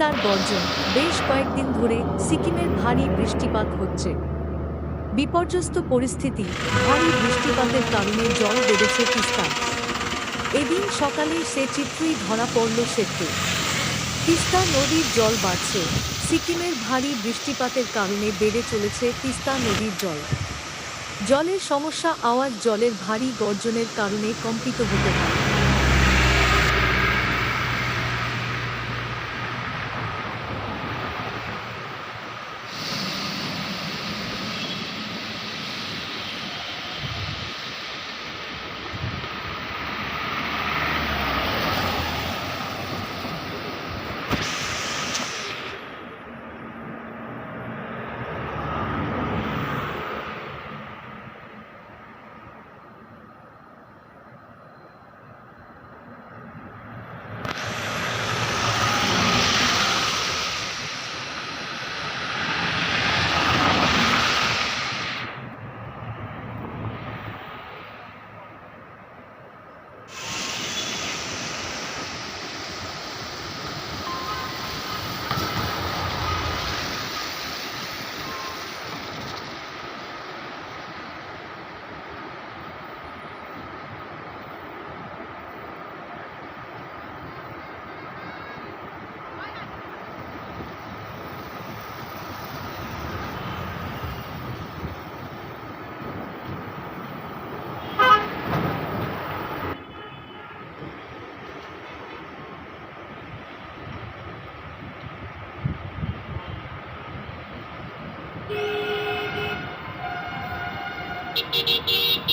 তিস্তার গর্জন বেশ কয়েকদিন ধরে সিকিমের ভারী বৃষ্টিপাত হচ্ছে। বিপর্যস্ত পরিস্থিতি, ভারী বৃষ্টিপাতের কারণে জল বেড়েছে তিস্তায় এদিন সকালে সে চিত্রই ধরা পড়ল সেতু। তিস্তা নদীর জল বাড়ছে। সিকিমের ভারী বৃষ্টিপাতের কারণে বেড়ে চলেছে তিস্তা নদীর জল। জলের সমস্যা আওয়াজ জলের ভারী গর্জনের কারণে কম্পিত হতে পারে। Thank you.